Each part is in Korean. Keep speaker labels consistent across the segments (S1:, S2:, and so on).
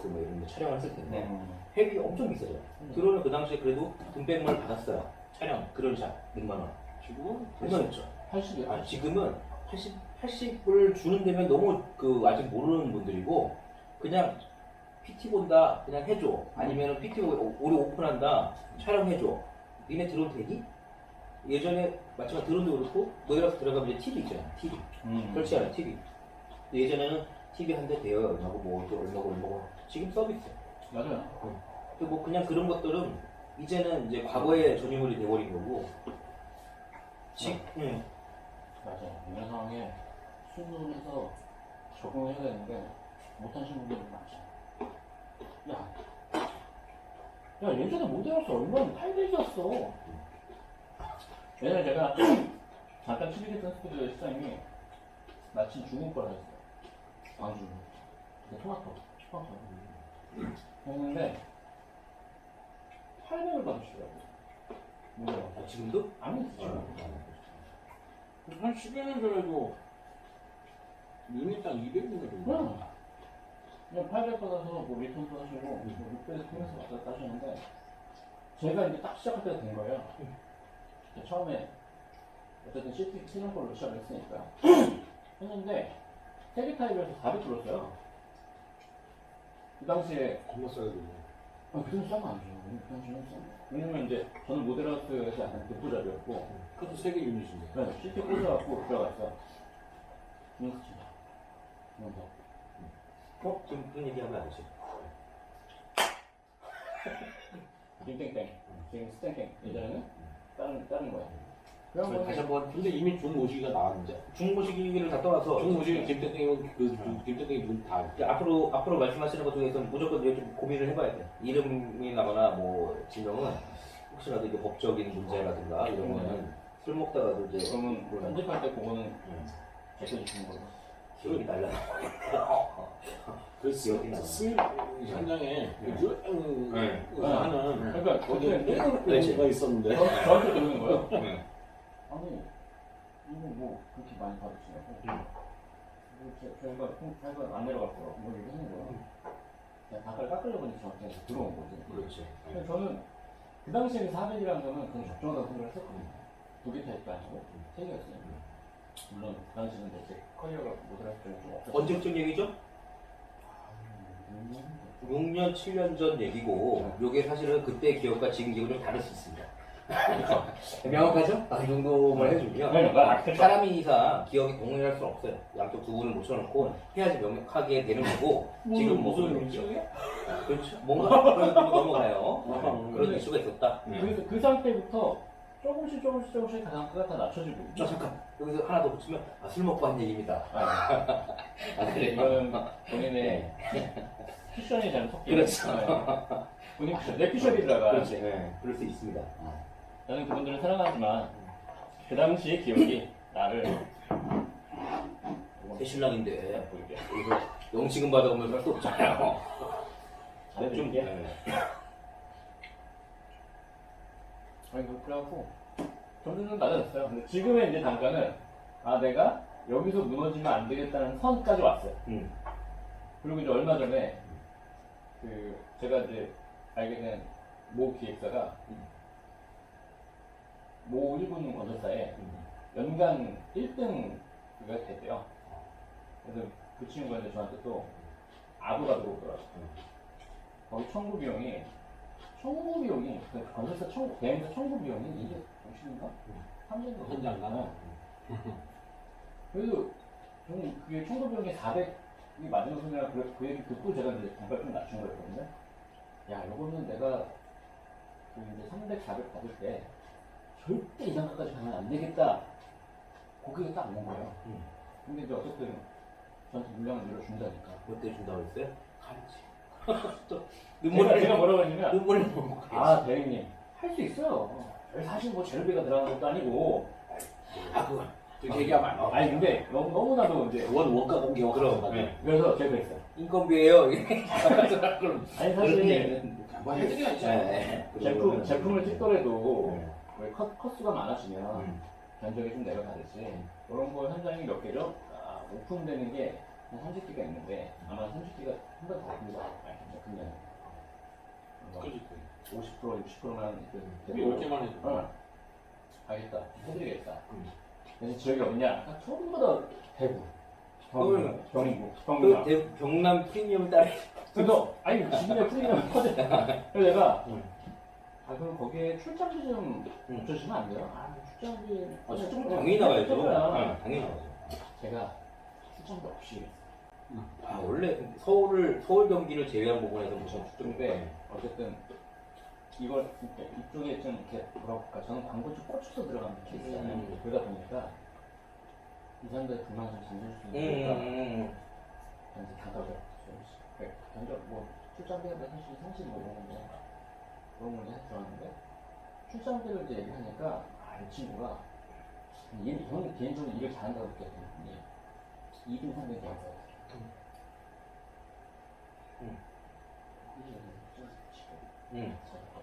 S1: 로레스 뭐 이런 거 촬영을 했을 텐데
S2: 음.
S1: 회비 엄청 비싸죠. 드론은 그 당시에 그래도 돈백만 받았어요. 촬영 그런 샷 100만 원.
S3: 지금은
S1: 얼마였죠?
S3: 80이
S1: 아, 지금은 80, 80을 주는 데면 너무 그 아직 모르는 분들이고 그냥 PT 본다 그냥 해줘 아니면 PT 오- 우리 오픈한다 촬영해줘 니네 드론 되니? 예전에 마찬가지 드론도 그렇고 너희라서 들어가면 이제 TV 있잖아 TV
S2: 음.
S1: 설치하는 TV 예전에는 TV 한 대 대여 얼마고 뭐또 얼마고 얼마고 지금 서비스
S2: 맞아요.
S1: 그뭐 그냥 그런 것들은 이제는 이제 과거의 전유물이 돼버린 거고 지, 응.
S2: 맞아요. 이런 상황에 수능에서 적응해야 되는데 못하시는 분들이 많죠. 야, 야 예전에 모델하우스 얼마나 팔백이었어. 예전에 제가 잠깐 치비했던 스튜디오 시장님이 마침 중국 걸 했어요. 광주. 근데 토마토, 했는데 800을 받으시더라고요.
S1: 아, 지금도?
S2: 아니, 지금.
S3: 한 10여 년 전에도 유닛당 200명 정도.
S2: 그냥 그냥 800 받아서 뭐 리턴도 하시고 뭐 600에서 통해서 왔다 갔다 하시는데 제가 이제 딱 시작할 때가 된 거예요. 이제 처음에 어쨌든 시티 치는 걸로 시작을 했으니까 했는데 세개 타입에서 400 들었어요. 그 당시에
S3: 겁나 싸야 되네.
S2: 아, 그전 싼거 아니죠. 그 당시는 싼 거. 왜냐면 이제 저는 모델하우스에서 약간 대포잡이었고
S3: 그것도 세개 유닛인데.
S2: 네, 시티 꽂아갖고 들어갔어. 그래서 진짜. 그래서
S1: 어? 지금 그런 얘기하면 안 되지
S2: 땡땡땡 지금 스땡땡 예전에는 다른 다른 거야. 거는
S1: 다시 한번
S3: 근데 이미 중모시기가 나왔는데.
S1: 중고시기를 다 떠나서
S3: 김태땡이면 그 주- 김태땡이 눈다
S1: 이제 앞으로 앞으로 말씀하시는 것 중에서 무조건 이게 좀 고민을 해봐야 돼. 이름이 나거나 뭐 지명은 혹시라도 이게 법적인 문제라든가 이런 거는 술 먹다가도 이제
S2: 그러면
S1: 그런
S2: 편집할 때 그거는 제껴주시는 걸로.
S1: 기억이 날라.
S3: 그
S1: 기억이 나네.
S3: 스밀 현장에 그 유행
S1: 네.
S3: 하는
S2: 그러니까
S3: 거기에
S2: 그때
S3: 내가
S1: 그렇지.
S3: 가 있었는데.
S2: 저- 저한테 그러는 거예요.
S1: 네.
S2: 아니 이거 뭐 그렇게 많이 받으시냐고.
S1: 음.
S2: 뭐 제- 저희가 저희가 안 내려갈 거라고 뭐 얘기하는 거야. 그냥 단가를 깎으려고 하니까 저한테 들어온 거지.
S1: 그렇지.
S2: 근데 저는 그 당시에 400이라는 거는 그건 적정하다고 생각을 했었거든요. 두개 타입도 아니고 세 개였어요. 물론 그 당시는 이제 제 커리어가 모델할 때는 좀 없었어요.
S1: 언제쯤 얘기죠? 6년, 7년 전 얘기고 요게 사실은 그때 기억과 지금 기억이 좀 다를 수 있습니다. 명확하죠? 아, 이 정도만 해주면
S2: 네, 네.
S1: 사람이 이상 기억이 동일할 수는 없어요. 양쪽 두 분을 모셔놓고 해야지 명확하게 되는 거고 지금 뭐
S3: 무슨
S1: 그런
S3: 일이죠?
S1: 거죠? 그렇죠. 뭔가 그런 거 넘어가요.
S3: 아,
S1: 그런
S2: 근데-
S1: 이슈가 있었다.
S2: 그래서 그 상태부터 조금씩 조금씩 조금씩 단가가 다 낮춰지고
S1: 저 잠깐 여기서 하나 더 붙이면 아, 술 먹고 한 얘기입니다.
S2: 아,
S1: 아, 그래.
S2: 이거는 본인의 쿠션이 잘 섞여
S1: 그렇죠.
S2: 네. 본인 쿠션, 내 쿠션이다가
S1: 그렇지. 네, 그럴 수 있습니다.
S2: 저는 그분들을 사랑하지만 그 당시의 기억이 나를
S1: 새신랑인데
S2: 보이게
S1: 여기서 영치금 받아오면 할수 없잖아요.
S2: 잘해줄게.
S1: 네.
S2: 아니 그- 그래갖고 점점 좀 낮아졌어요. 근데 지금의 이제 단가는 아 내가 여기서 무너지면 안 되겠다는 선까지 왔어요.
S1: 음.
S2: 그리고 이제 얼마 전에 그 제가 이제 알게 된 모 기획사가 모 일본 건설사에 연간 1등 그가 됐대요. 그래서 그 친구가 이제 저한테 또 아부가 들어오더라고요. 거기 청구 비용이 청구 비용이 그 건설사 청구 대행사 청구 비용이 이게 50인가? 3년도
S3: 현장 가나?
S2: 그래도 저는 그게 청구 비용이 400이 맞는 소리라 그, 그 얘기 듣고 제가 이제 단가를 좀 낮춘 거였거든요. 야, 요거는 내가 그 이제 300, 400 받을 때 절대 이 단가까지 가면 안 되겠다. 고객이 딱 온 거예요.
S1: 음.
S2: 근데 이제 어쨌든 저한테 물량을 밀어준다니까.
S1: 그때 준다고 했어요? 가르치. 또 눈물을
S2: 제가 뭐라고 했냐면
S1: 눈물을 먹고
S2: 아 대리님 할 수 있어요. 사실 뭐 재료비가 들어가는 것도 아니고
S1: 아 그거
S3: 그렇게 얘기하면 안 돼.
S2: 아니 근데 너무 너무나도 이제
S3: 원 원가 공개와
S1: 그럼.
S3: 네.
S2: 그래서 제가 그랬어요.
S1: 인건비예요. 그럼
S2: 아니 사실
S3: 뭐 해드려야죠.
S1: 네.
S2: 제품 제품을 찍더라도
S1: 네.
S2: 왜 컷, 컷수가 많아지면
S1: 음.
S2: 견적이 좀 내려가듯이 이런 거 현장이 몇 개죠? 아, 오픈되는 게 한 30개가 있는데 아마 30개가 한번더 됩니다. 아, 뭐
S3: 그지.
S2: 50% 60%만
S3: 우리 10개만 해줘.
S2: 어. 알겠다. 해드리겠다.
S1: 음.
S2: 그래서 지역이 어디냐? 아, 전부 다 대구,
S1: 그러면
S2: 경북, 경북,
S1: 그
S2: 경남.
S1: 대- 경남 프리미엄 딸
S2: 그래서 아니 지금의 프리미엄 커져. 그래서 내가
S1: 음.
S2: 아 그럼 거기에 출장비 좀
S1: 음.
S2: 붙여주시면 안 돼요? 아 출장비.
S1: 아, 출장 당연히 나가야죠. 네, 당연히 나가죠.
S2: 제가 출장비 없이
S1: 아, 원래 서울을 서울 경기를 제외한 부분에서 무슨
S2: 근데 어쨌든 이걸 이렇게 이쪽에 좀 이렇게 뭐라 그럴까 저는 광고 좀 꽂혀서 들어가는 케이스잖아요.
S1: 음.
S2: 그러다 보니까 이 사람들의 불만 좀수
S1: 음,
S2: 있으니까
S1: 음,
S2: 그래서 다가가 네, 먼저 뭐 출장비가 사실 상실 뭐 이런 건데 그런 문제 들어왔는데 출장비를 이제 얘기하니까 아 이 친구가 일, 저는 개인적으로 일을 잘한다고 느꼈거든요. 2등 3등 좋았어요.
S1: 음.
S2: 이게 좀 치고
S1: 음,
S2: 저녁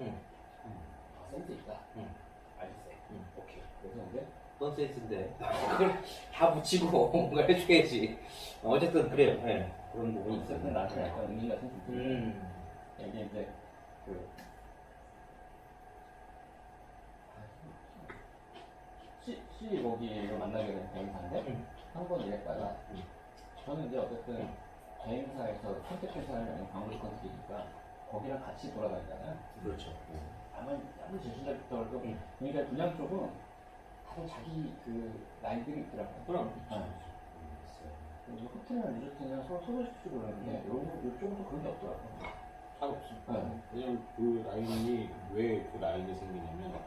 S1: 음.
S2: 아, 센스 있다.
S1: 음.
S2: 알겠어요.
S1: 음.
S2: 오케이. 그래서 이제
S1: 어떤 센스인데 그걸 다 붙이고 뭔가 해줘야지. 어쨌든 그래요. 네. 그런 부분이 있어요.
S2: 나한테 약간 의미 같은 좀 들어요.
S1: 음,
S2: 이게 이제 그 시, 시 거기로 만나게 된 대행사인데
S1: 음.
S2: 한번 일했다가
S1: 음.
S2: 저는 이제 어쨌든 대행사에서 선택된 사람이 광고 컨택이니까 거기랑 같이 돌아다니잖아요.
S1: 그렇죠.
S2: 아마 아무리 제신자부터 그래도
S1: 음.
S2: 그러니까 분양 쪽은 다들 자기 그 라인들이 있더라고요.
S3: 그럼.
S2: 네. 그리고 호텔이나 리조트나 서로 소개시키고 그러는데 요, 요쪽은 또 그런 게 없더라고요.
S3: 잘 없어.
S2: 네.
S3: 왜냐면 그 라인이 왜 그 라인이 생기냐면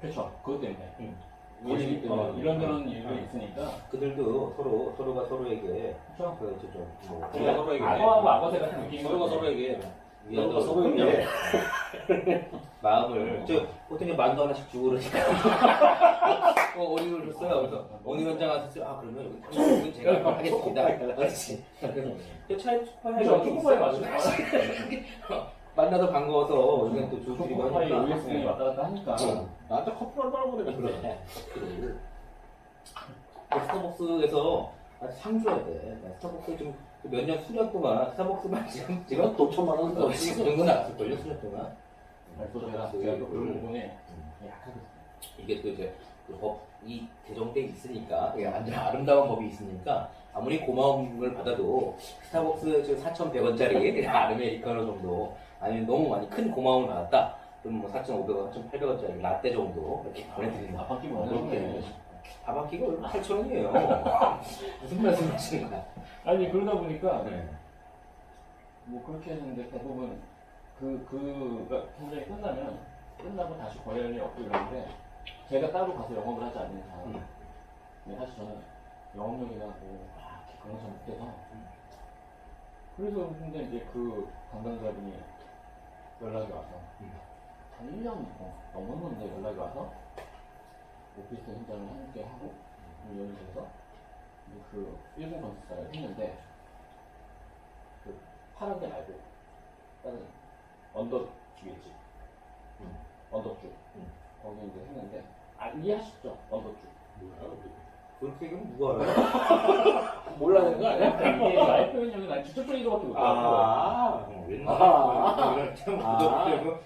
S2: 그렇죠. 그것 때문에.
S1: 음.
S3: 원리기
S2: 어,
S3: 때문에.
S2: 이런저런 이유가
S3: 네.
S2: 있으니까.
S1: 그들도 서로 서로가 서로에게
S2: 그렇죠.
S1: 그 저쪽 뭐
S3: 서로가 서로에게
S2: 악어하고 악어새 같은 느낌인
S3: 서로가. 서로에게 서로가 서로에게
S1: 마음을 저 어떻게 만두 하나씩 주고 그러니까 어, 어디로 줬어요? 그래서 어느 현장 왔었어요? 아 그러면 여기 제가 하겠습니다 그렇지 그 차에. 축하해
S2: 초코파이 맞죠?
S1: 만나서 반가워서 이건 또 조주리고
S2: 초코파이
S1: 하니까
S2: OSD 왔다 갔다 하니까.
S1: 어.
S3: 나한테 커플을 빨아보내면 그래.
S1: 그래. 그 스타벅스에서 아, 상 줘야 돼. 나 스타벅스 지금 몇 년 수년 동안 스타벅스만 지금 지금
S3: 또 천만 원
S1: 어, 지금 그 정도 나왔을걸요 수년 동안?
S2: 그래서 제가 제가 또 그런 부분에 약하게
S1: 이게 또 이제 그 법이 개정돼 있으니까 이게 완전 아름다운 법이 있으니까 아무리 고마움을 받아도 스타벅스 지금 4,100원짜리 아메리카노 정도 아니면 너무 많이 큰 고마움을 받았다 그럼 뭐 4,500원, 4,800원짜리 라떼 정도 이렇게
S2: 바뀌고
S1: 그렇게
S2: 하는데.
S1: 다 바뀌고 얼마 8,000원이에요 무슨 말씀 하시는 거야
S2: 아니 그러다 보니까
S1: 네.
S2: 뭐 그렇게 했는데 대부분 그 그가 현장이 끝나면 끝나고 다시 거래할 일이 없고 이러는데 제가 따로 가서 영업을 하지 않는 이상
S1: 음.
S2: 근데 사실 저는 영업력이나 뭐 아, 그런 거 잘 못해서 그래서 근데 이제 그 담당자분이 연락이 와서
S1: 음.
S2: 한 1년 넘었는데 연락이 와서 오피스 현장을 함께 하고 연주해서 그 일본 건축사를 했는데 그 파란 게 말고 다른 언더주겠지
S1: 음.
S2: 언더주
S1: 음.
S2: 거기 이제 했는데 아 이해하시죠 언더주
S3: 뭐야?
S1: 그렇게 얘기하면 누가 알아요?
S3: 몰라야 되는 거 아니야?
S2: 이게 나의 표현력이 난 직접적인 것밖에 못하고
S3: 아.
S1: 어, 옛날에
S3: 아.
S1: 이런 참
S3: 아.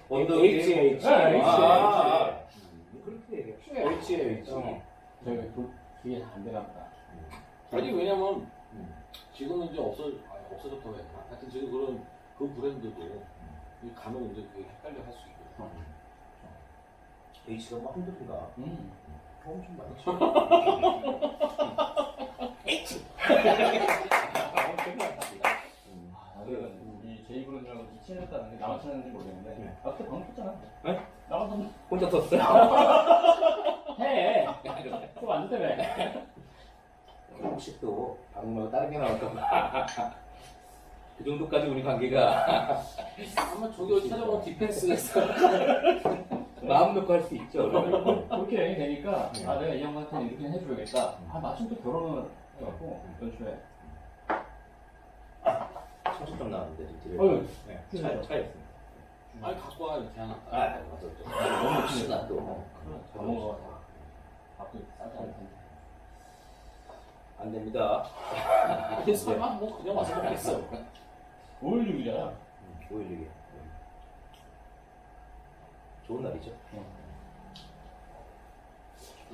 S1: 언더
S3: H H.
S2: 네, H,
S1: 아,
S2: H.
S1: 음, 그렇게 얘기해.
S3: H H.
S1: 어.
S2: 그 그게 안 되나 보다
S3: 아니 왜냐면
S1: 음.
S3: 지금은 이제 없어 아, 없어졌다고 했나? 하여튼 지금 그런 그 브랜드도 이 가면 이제 그게 헷갈려 할 수 있거든.
S1: H가 뭐 한둘인가?
S2: 음.
S1: 엄청 많지. H. 엄청 많지. 음.
S2: 아, 나는 우리 제이 브론이라고 친했다는 게 나만 친했는지 모르겠는데
S1: 네.
S2: 아 그때 방금 쳤잖아
S1: 네?
S2: 나가서
S1: 혼자 썼어요?
S2: 해 그거 안 되네
S1: 혹시 또 방금 다른 게 나올까봐. 그 정도까지 우리 관계가
S3: 아마 저기 찾아보면 디펜스가 있어.
S1: 마음 놓고 할 수 있죠. 그러면.
S2: 그렇게 되니까
S1: 네.
S2: 아 내가 이 형한테 이렇게 해줘야겠다 아 마침 또 결혼을 해갖고 연초에
S1: 나왔는데 좀 드려요.
S2: 어휴.
S1: 네, 차, 차였습니다.
S3: 아니 갖고 와 이렇게 하나.
S1: 아, 맞았죠. 너무 친하다 또.
S2: 밥 먹어서 밥도 싸지 않을 텐데
S1: 안 됩니다.
S3: 근데 설마 뭐 그냥 와서 먹겠어.
S2: 어휴
S1: 보여주게. 좋은 날이죠.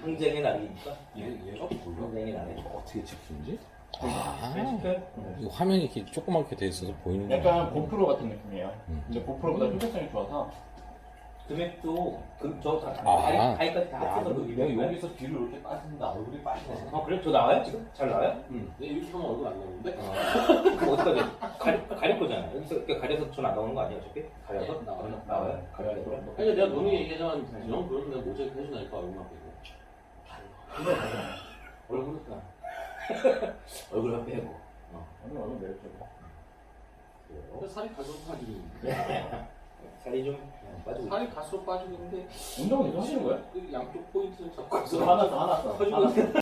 S1: 항쟁의 날이니까.
S3: 얘, 얘가 뭐야?
S1: 항쟁의 날에.
S3: 어떻게 찍힌지?
S4: 아,
S1: 네.
S4: 이거 화면이 이렇게 조그맣게 돼 있어서 보이는 거
S2: 약간 고프로 같은 느낌이에요.
S4: 음.
S2: 근데 고프로보다 효율성이 좋아서
S1: 금액도 금저
S4: 아.
S1: 다리 다리까지 다
S3: 야,
S1: 합쳐서
S3: 너,
S1: 그 금액인가요?
S3: 여기서 뒤로 이렇게 빠진다 얼굴이 빠지네.
S1: 아 그래? 저 나와요 지금? 잘 나와요?
S3: 응. 내가 이렇게 하면 얼굴 안 나오는데?
S1: 그럼 어디까지? 가리, 가릴 거잖아. 여기서 이렇게 가려서 전안 나오는 거 아니야 어차피? 가려서?
S3: 네, 나와요.
S1: 나와요? 가려서?
S3: 아니 내가 너네 얘기하자면 형 그러면 내가 모자이크 해주나니까 얼굴만 빼고. 얼굴은 그냥.
S1: 얼굴만 빼고.
S2: 오늘 얼굴 매력적이야.
S1: 그래요.
S3: 근데 살이 빠지고 있는데.
S1: 살이 좀 빠지고 있어.
S3: 살이 갈수록 빠지고 있는데
S2: 운동은 계속 하시는 거예요?
S3: 그 양쪽 포인트를 잡고
S2: 하나 써, 하나 써.
S3: 커지고 있어.